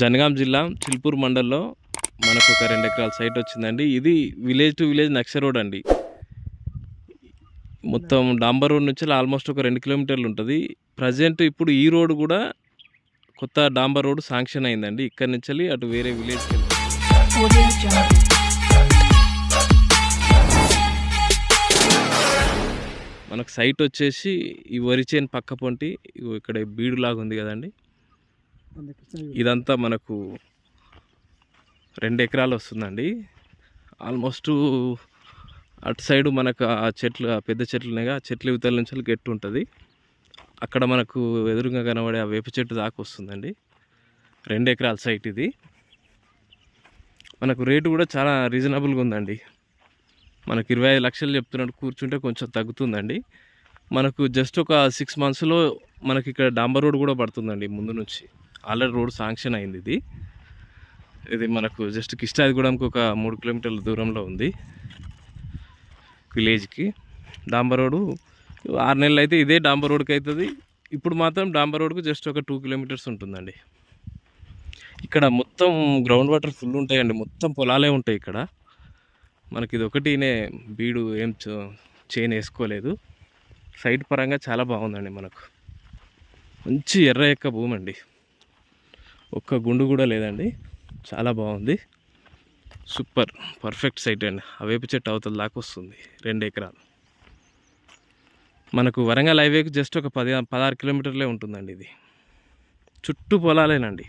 జనగాం జిల్లా చిల్పూర్ మండల్లో మనకు ఒక రెండు ఎకరాల సైట్ వచ్చిందండి. ఇది విలేజ్ టు విలేజ్ నక్ష రోడ్ అండి. మొత్తం డాంబర్ రోడ్ నుంచి ఆల్మోస్ట్ ఒక రెండు కిలోమీటర్లు ఉంటుంది. ప్రజెంట్ ఇప్పుడు ఈ రోడ్ కూడా కొత్త డాంబర్ రోడ్ శాంక్షన్ అయిందండి. ఇక్కడ నుంచి అటు వేరే విలేజ్కి వెళ్ళి మనకు సైట్ వచ్చేసి ఈ వరిచేను పక్క పొంటి ఇక్కడ బీడు లాగా ఉంది కదండి. ఇదంతా మనకు రెండు ఎకరాలు వస్తుందండి. ఆల్మోస్ట్ అటు సైడు మనకు ఆ చెట్లు ఆ పెద్ద చెట్లు ఉన్నాయిగా ఆ చెట్లు ఇవతల నుంచి గట్టి ఉంటుంది. అక్కడ మనకు ఎదురుగా కనబడే ఆ వేప చెట్టు దాకా వస్తుందండి. రెండు ఎకరాల సైట్ ఇది. మనకు రేటు కూడా చాలా రీజనబుల్గా ఉందండి. మనకు ఇరవై ఐదు లక్షలు చెప్తున్నట్టు కూర్చుంటే కొంచెం తగ్గుతుందండి. మనకు జస్ట్ ఒక సిక్స్ మంత్స్లో మనకి ఇక్కడ డాంబర్ రోడ్ కూడా పడుతుందండి ముందు నుంచి. ఆల్రెడీ రోడ్ శాంక్షన్ అయింది ఇది. ఇది మనకు జస్ట్ కిష్టాదిగూడెంకి ఒక మూడు కిలోమీటర్ల దూరంలో ఉంది. విలేజ్కి. డాంబర్ రోడ్డు ఆరు నెలలు అయితే ఇదే డాంబర్ రోడ్కి అవుతుంది ఇప్పుడు మాత్రం డాంబర్ రోడ్కు జస్ట్ ఒక టూ కిలోమీటర్స్ ఉంటుందండి. ఇక్కడ మొత్తం గ్రౌండ్ వాటర్ ఫుల్ ఉంటాయండి. మొత్తం పొలాలే ఉంటాయి ఇక్కడ. మనకి ఇది ఒకటినే బీడు ఏం చైన్ వేసుకోలేదు. సైట్ పరంగా చాలా బాగుందండి మనకు. మంచి ఎర్ర ఎక్క భూమి అండి ఒక్క గుండు కూడా లేదండి. చాలా బాగుంది. సూపర్. పర్ఫెక్ట్ సైట్ అండి. ఆ వేప చెట్టు అవతల దాకా వస్తుంది. రెండు ఎకరాలు. మనకు వరంగల్ హైవేకి జస్ట్ ఒక పది పదహారు కిలోమీటర్లే ఉంటుందండి ఇది. చుట్టూ పొలాలేనండి.